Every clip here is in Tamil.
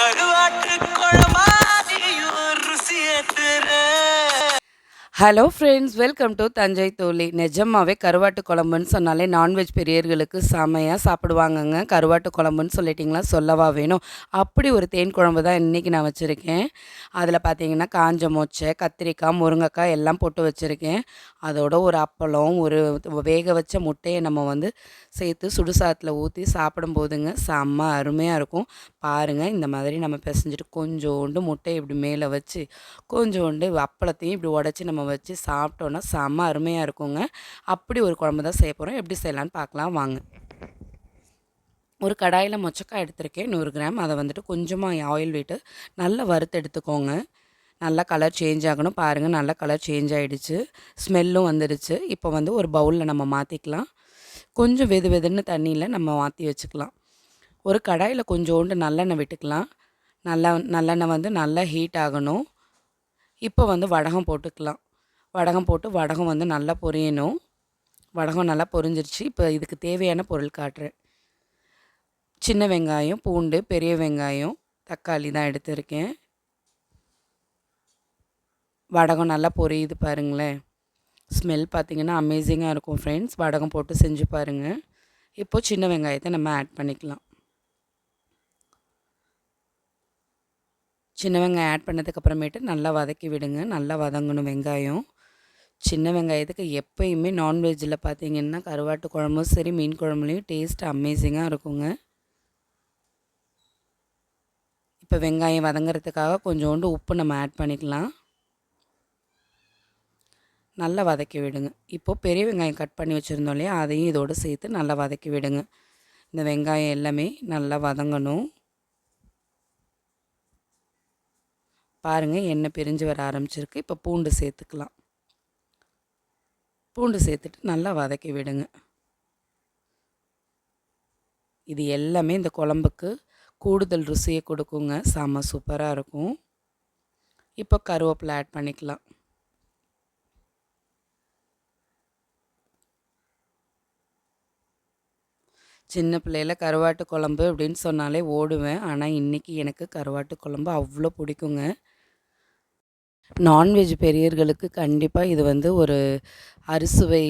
கருவாட்டு குழம்பாதியும் hello friends welcome to Thanjai Thozhi நிஜமாவே கருவாட்டு குழம்புன்னு சொன்னாலே நான்வெஜ் பெரியர்களுக்கு செமையாக சாப்பிடுவாங்கங்க. கருவாட்டு குழம்புன்னு சொல்லிட்டிங்களா? சொல்லவா வேணும். அப்படி ஒரு தேன் குழம்பு தான் இன்றைக்கி நான் வச்சுருக்கேன். அதில் பார்த்தீங்கன்னா காஞ்ச மொச்சை கத்திரிக்காய் முருங்கைக்காய் எல்லாம் போட்டு வச்சுருக்கேன். அதோட ஒரு அப்பளம் ஒரு வேக வச்ச முட்டையை நம்ம வந்து சேர்த்து சுடுசாத்தில் ஊற்றி சாப்பிடும் போதுங்க செம்ம அருமையாக இருக்கும். பாருங்கள் இந்த மாதிரி நம்ம பிசைஞ்சிட்டு கொஞ்சோண்டு முட்டையை இப்படி மேலே வச்சு கொஞ்சோண்டு அப்பளத்தையும் இப்படி உடச்சி நம்ம வச்சு சாப்பிட்டோன்னா செம்ம அருமையாக இருக்குங்க. அப்படி ஒரு குழம்பு தான் செய்ய போகிறோம் எப்படி செய்யலான்னு பார்க்கலாம். வாங்க. ஒரு கடாயில் மொச்சக்காய் எடுத்திருக்கேன். நூறு கிராம். அதை வந்துட்டு கொஞ்சமாக ஆயில் விட்டு நல்லா வறுத்து எடுத்துக்கோங்க. நல்லா கலர் சேஞ்ச் ஆகணும். பாருங்கள் நல்லா கலர் சேஞ்ச் ஆகிடுச்சு ஸ்மெல்லும் வந்துடுச்சு இப்போ வந்து ஒரு பவுலில் நம்ம மாற்றிக்கலாம் கொஞ்சம் வெது வெதுன்னு தண்ணியில் நம்ம மாற்றி வச்சுக்கலாம். ஒரு கடாயில் கொஞ்சோண்டு நல்லெண்ணெய் விட்டுக்கலாம். நல்லா நல்லெண்ணெய் வந்து நல்லா ஹீட் ஆகணும். இப்போ வந்து வடகம் போட்டுக்கலாம். வடகம் போட்டு வடகம் வந்து நல்லா பொரியணும். வடகம் நல்லா பொரிஞ்சிருச்சு. இப்போ இதுக்கு தேவையான பொருள் காட்டுறேன். சின்ன வெங்காயம் பூண்டு பெரிய வெங்காயம் தக்காளி தான் எடுத்திருக்கேன். வடகம் நல்லா பொரியுது பாருங்களேன். ஸ்மெல் பார்த்திங்கன்னா அமேசிங்காக இருக்கும் ஃப்ரெண்ட்ஸ் வடகம் போட்டு செஞ்சு பாருங்கள் இப்போது சின்ன வெங்காயத்தை நம்ம ஆட் பண்ணிக்கலாம். சின்ன வெங்காயம் ஆட் பண்ணதுக்கப்புறமேட்டு நல்லா வதக்கி விடுங்க. நல்லா வதங்கணும் வெங்காயம். சின்ன வெங்காயத்துக்கு எப்பயுமே நான்வெஜ்ஜில் பார்த்தீங்கன்னா கருவாட்டு குழம்பும் சரி மீன் குழம்புலையும் டேஸ்ட் அமேசிங்காக இருக்குங்க. இப்போ வெங்காயம் வதங்கிறதுக்காக கொஞ்சோண்டு உப்பு நம்ம ஆட் பண்ணிக்கலாம். நல்லா வதக்கி விடுங்க. இப்போது பெரிய வெங்காயம் கட் பண்ணி வச்சுருந்தோம் இல்லையா அதையும் இதோடு சேர்த்து நல்லா வதக்கி விடுங்க. இந்த வெங்காயம் எல்லாமே நல்லா வதங்கணும். பாருங்கள் எண்ணெய் பிரிஞ்சு வர ஆரம்பிச்சிருக்கு. இப்போ பூண்டு சேர்த்துக்கலாம். பூண்டு சேர்த்துட்டு நல்லா வதக்கி விடுங்க. இது எல்லாமே இந்த குழம்புக்கு கூடுதல் ருசியை கொடுக்குங்க. செம்ம சூப்பராக இருக்கும். இப்போ கருவேப்பிலை ஆட் பண்ணிக்கலாம். சின்ன பிள்ளையில் கருவாட்டு குழம்பு அப்படின்னு சொன்னாலே ஓடுவேன். ஆனால் இன்றைக்கி எனக்கு கருவாட்டு குழம்பு அவ்வளோ பிடிக்குங்க. நான்வெஜ் பெரியர்களுக்கு கண்டிப்பாக இது வந்து ஒரு அறுசுவை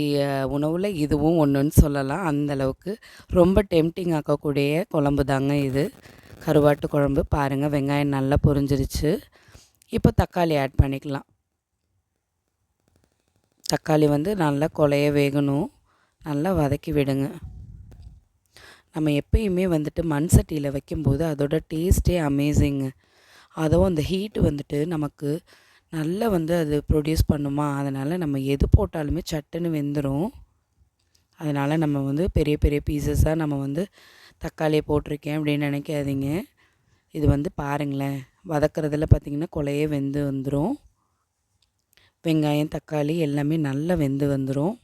உணவில் இதுவும் ஒன்றுன்னு சொல்லலாம். அந்தளவுக்கு ரொம்ப டெம்டிங் ஆக்கக்கூடிய குழம்பு தாங்க இது. கருவாட்டு குழம்பு பாருங்கள் வெங்காயம் நல்லா பொரிஞ்சிருச்சு. இப்போ தக்காளி ஆட் பண்ணிக்கலாம். தக்காளி வந்து நல்லா கொலைய வேகணும். நல்லா வதக்கி விடுங்க. நம்ம எப்பயுமே வந்துட்டு மண் சட்டியில் வைக்கும்போது அதோட டேஸ்ட்டே அமேசிங்கு அதுவும் அந்த ஹீட்டு வந்துட்டு நமக்கு நல்லா வந்து அது ப்ரொடியூஸ் பண்ணுமா? அதனால் நம்ம எது போட்டாலுமே சட்டுன்னு வெந்துடும் அதனால் நம்ம வந்து பெரிய பெரிய பீசஸாக நம்ம வந்து தக்காளியை போட்டிருக்கேன் அப்படின்னு நினைக்காதீங்க. இது வந்து பாருங்களேன். வதக்கிறதுல பார்த்திங்கன்னா கொலையே வெந்து வந்துடும் வெங்காயம் தக்காளி எல்லாமே நல்லா வெந்து வந்துடும்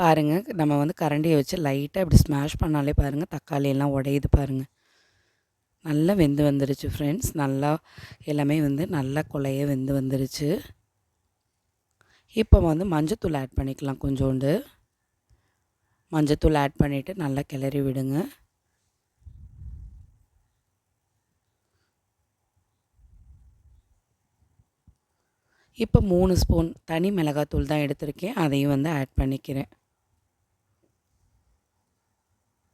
பாருங்கள் நம்ம வந்து கரண்டியை வச்சு லைட்டாக இப்படி ஸ்மாஷ் பண்ணாலே பாருங்கள் தக்காளியெல்லாம் உடையுது பாருங்கள் நல்லா வெந்து வந்துருச்சு ஃப்ரெண்ட்ஸ் நல்லா எல்லாமே வந்து நல்லா குலைய வெந்து வந்துருச்சு. இப்போ வந்து மஞ்சத்தூள் ஆட் பண்ணிக்கலாம் கொஞ்சோண்டு. மஞ்சத்தூள் ஆட் பண்ணிவிட்டு நல்லா கிளறி விடுங்க. இப்போ மூணு ஸ்பூன் தனி மிளகாத்தூள் தான் எடுத்திருக்கேன். அதையும் வந்து ஆட் பண்ணிக்கிறேன்.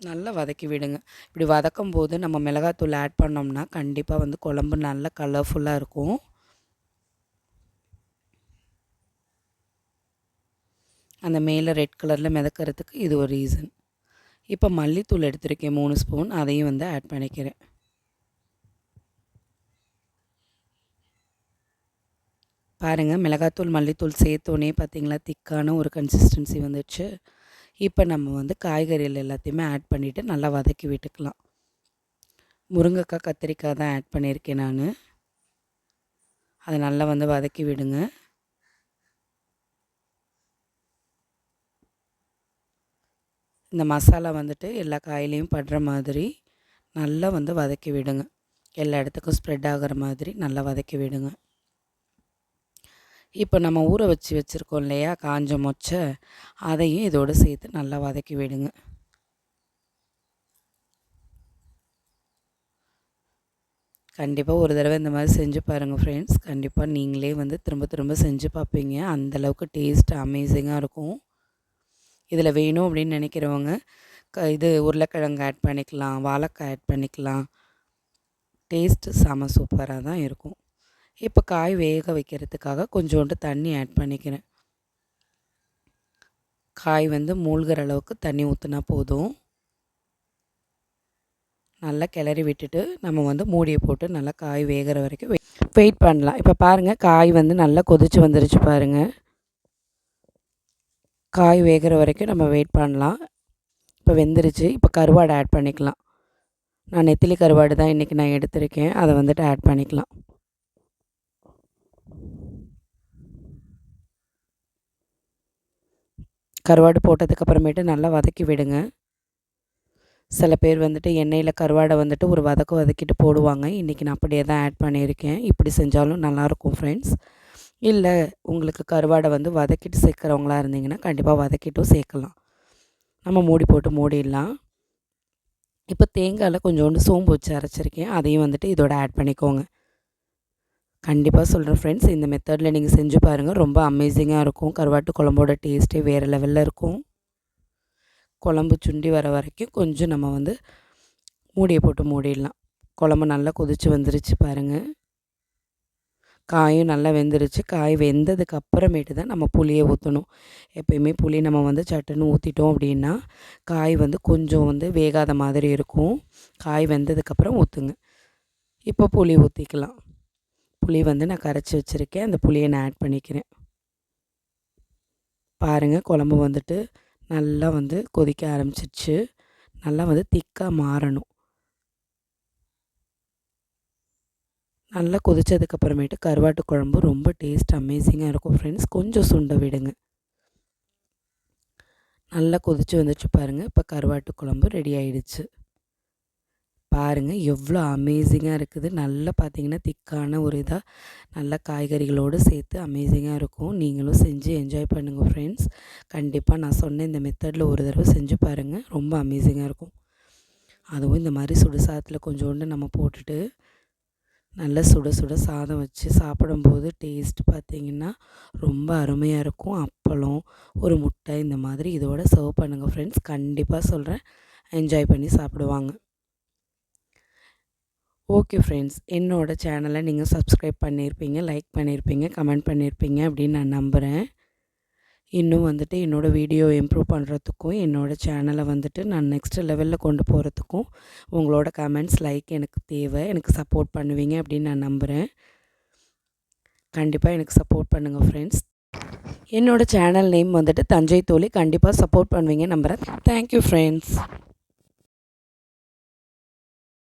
நல்லா வதக்கி விடுங்க. இப்படி வதக்கும் போது நம்ம மிளகாத்தூள் ஆட் பண்ணோம்னா கண்டிப்பாக வந்து குழம்பு நல்லா கலர்ஃபுல்லாக இருக்கும். அந்த மேலே ரெட் கலரில் மிதக்கிறதுக்கு இது ஒரு ரீசன் இப்போ மல்லித்தூள் எடுத்திருக்கேன் மூணு ஸ்பூன் அதையும் வந்து ஆட் பண்ணிக்கிறேன். பாருங்கள் மிளகாத்தூள் மல்லித்தூள் சேர்த்தோன்னே பார்த்திங்களா திக்கான ஒரு கன்சிஸ்டன்சி வந்துடுச்சு. இப்போ நம்ம வந்து காய்கறிகள் எல்லாத்தையுமே ஆட் பண்ணிவிட்டு நல்லா வதக்கி விட்டுக்கலாம். முருங்கைக்காய் கத்திரிக்காய் தான் ஆட் பண்ணியிருக்கேன் நான். அதை நல்லா வந்து வதக்கி விடுங்க. இந்த மசாலா வந்துட்டு எல்லா காயிலையும் படுற மாதிரி நல்லா வந்து வதக்கி விடுங்க. எல்லா இடத்துக்கும் ஸ்ப்ரெட் ஆகிற மாதிரி நல்லா வதக்கி விடுங்க. இப்போ நம்ம ஊற வச்சு வச்சுருக்கோம் இல்லையா? காஞ்ச மொச்சை. அதையும் இதோடு சேர்த்து நல்லா வதக்கி விடுங்க. கண்டிப்பாக ஒரு தடவை இந்த மாதிரி செஞ்சு பாருங்கள் ஃப்ரெண்ட்ஸ் கண்டிப்பாக நீங்களே வந்து திரும்ப திரும்ப செஞ்சு பார்ப்பீங்க. அந்தளவுக்கு டேஸ்ட் அமேசிங்காக இருக்கும். இதில் வேணும் அப்படின்னு நினைக்கிறவங்க க இது உருளைக்கிழங்கு ஆட் பண்ணிக்கலாம் வாழைக்காய் ஆட் பண்ணிக்கலாம். டேஸ்ட்டு செம சூப்பராக தான் இருக்கும். இப்போ காய் வேக வைக்கிறதுக்காக கொஞ்சோண்டு தண்ணி ஆட் பண்ணிக்கிறேன். காய் வந்து மூழ்கிற அளவுக்கு தண்ணி ஊற்றினா போதும். நல்லா கிளறி விட்டுட்டு நம்ம வந்து மூடியை போட்டு நல்லா காய் வேகிற வரைக்கும் வெயிட் பண்ணலாம். இப்போ பாருங்கள் காய் வந்து நல்லா கொதிச்சு வந்துருச்சு பாருங்கள் காய் வேகிற வரைக்கும் நம்ம வெயிட் பண்ணலாம். இப்போ வெந்துருச்சு. இப்போ கருவாடை ஆட் பண்ணிக்கலாம். நான் நெத்திலி கருவாடு தான் இன்றைக்கி நான் எடுத்திருக்கேன். அதை வந்துட்டு ஆட் பண்ணிக்கலாம். கருவாடு போட்டதுக்கப்புறமேட்டு நல்லா வதக்கி விடுங்க. சில பேர் வந்துட்டு எண்ணெயில் கருவாடை வந்துட்டு ஒரு வதக்க வதக்கிட்டு போடுவாங்க. இன்றைக்கி நான் அப்படியே தான் ஆட் பண்ணியிருக்கேன். இப்படி செஞ்சாலும் நல்லாயிருக்கும் ஃப்ரெண்ட்ஸ் இல்லை உங்களுக்கு கருவாடை வந்து வதக்கிட்டு சேர்க்குறவங்களா இருந்தீங்கன்னா கண்டிப்பாக வதக்கிட்டும் சேர்க்கலாம். நம்ம மூடி போட்டு மூடிடலாம். இப்போ தேங்காயில் கொஞ்சோண்டு சோம்பு வச்சு அரைச்சிருக்கேன். அதையும் வந்துட்டு இதோட ஆட் பண்ணிக்கோங்க. கண்டிப்பாக சொல்கிறேன் ஃப்ரெண்ட்ஸ் இந்த மெத்தடில் நீங்கள் செஞ்சு பாருங்கள் ரொம்ப அமேசிங்காக இருக்கும். கருவாட்டு குழம்போட டேஸ்ட்டே வேறு லெவலில் இருக்கும். குழம்பு சுண்டி வர வரைக்கும் கொஞ்சம் நம்ம வந்து மூடியை போட்டு மூடிடலாம். குழம்பு நல்லா கொதித்து வந்துருச்சு பாருங்கள் காயும் நல்லா வெந்துருச்சு. காய் வெந்ததுக்கு அப்புறமேட்டு தான் நம்ம புளியை ஊற்றணும் எப்பயுமே புளி நம்ம வந்து சட்டுன்னு ஊற்றிட்டோம் அப்படின்னா காய் வந்து கொஞ்சம் வந்து வேகாத மாதிரி இருக்கும். காய் வெந்ததுக்கப்புறம் ஊற்றுங்க இப்போ புளி ஊற்றிக்கலாம் புளி வந்து நான் கரைச்சி வச்சுருக்கேன். அந்த புளியை நான் ஆட் பண்ணிக்கிறேன். பாருங்கள் குழம்பு வந்துட்டு நல்லா வந்து கொதிக்க ஆரம்பிச்சிருச்சு. நல்லா வந்து திக்காக மாறணும். நல்லா கொதித்ததுக்கப்புறமேட்டு கருவாட்டு குழம்பு ரொம்ப டேஸ்ட் அமேசிங்காக இருக்கும் ஃப்ரெண்ட்ஸ் கொஞ்சம் சுண்டை விடுங்க. நல்லா கொதித்து வந்துச்சு பாருங்கள் இப்போ கருவாட்டு குழம்பு ரெடி ஆயிடுச்சு. பாருங்கள் எவ்வளோ அமேசிங்காக இருக்குது. நல்லா பார்த்தீங்கன்னா திக்கான ஒரு இதாக நல்லா காய்கறிகளோடு சேர்த்து அமேசிங்காக இருக்கும். நீங்களும் செஞ்சு என்ஜாய் பண்ணுங்கள் ஃப்ரெண்ட்ஸ் கண்டிப்பாக நான் சொன்ன இந்த மெத்தடில் ஒரு தடவை செஞ்சு பாருங்கள் ரொம்ப அமேசிங்காக இருக்கும். அதுவும் இந்த மாதிரி சுடு சாதத்தில் கொஞ்சோண்டு நம்ம போட்டுட்டு நல்லா சுட சுட சாதம் வச்சு சாப்பிடும்போது டேஸ்ட் பார்த்திங்கன்னா ரொம்ப அருமையாக இருக்கும். அப்பளம் ஒரு முட்டை இந்த மாதிரி இதோட சர்வ் பண்ணுங்கள் ஃப்ரெண்ட்ஸ் கண்டிப்பாக சொல்கிறேன் என்ஜாய் பண்ணி சாப்பிடுவாங்க. ஓகே ஃப்ரெண்ட்ஸ் என்னோடய சேனலை நீங்கள் சப்ஸ்கிரைப் பண்ணியிருப்பீங்க லைக் பண்ணியிருப்பீங்க கமெண்ட் பண்ணியிருப்பீங்க அப்படின்னு நான் நம்புகிறேன் இன்னும் வந்துட்டு என்னோடய வீடியோ இம்ப்ரூவ் பண்ணுறதுக்கும் என்னோடய சேனலை வந்துட்டு நான் நெக்ஸ்ட் லெவலில் கொண்டு போகிறதுக்கும் உங்களோட கமெண்ட்ஸ் லைக் எனக்கு தேவை எனக்கு சப்போர்ட் பண்ணுவீங்க அப்படின்னு நான் நம்புகிறேன் கண்டிப்பாக எனக்கு சப்போர்ட் பண்ணுங்கள் ஃப்ரெண்ட்ஸ் என்னோடய சேனல் நேம் வந்துட்டு தஞ்சை தோழி. கண்டிப்பாக சப்போர்ட் பண்ணுவீங்க நம்புகிறேன் தேங்க்யூ ஃப்ரெண்ட்ஸ்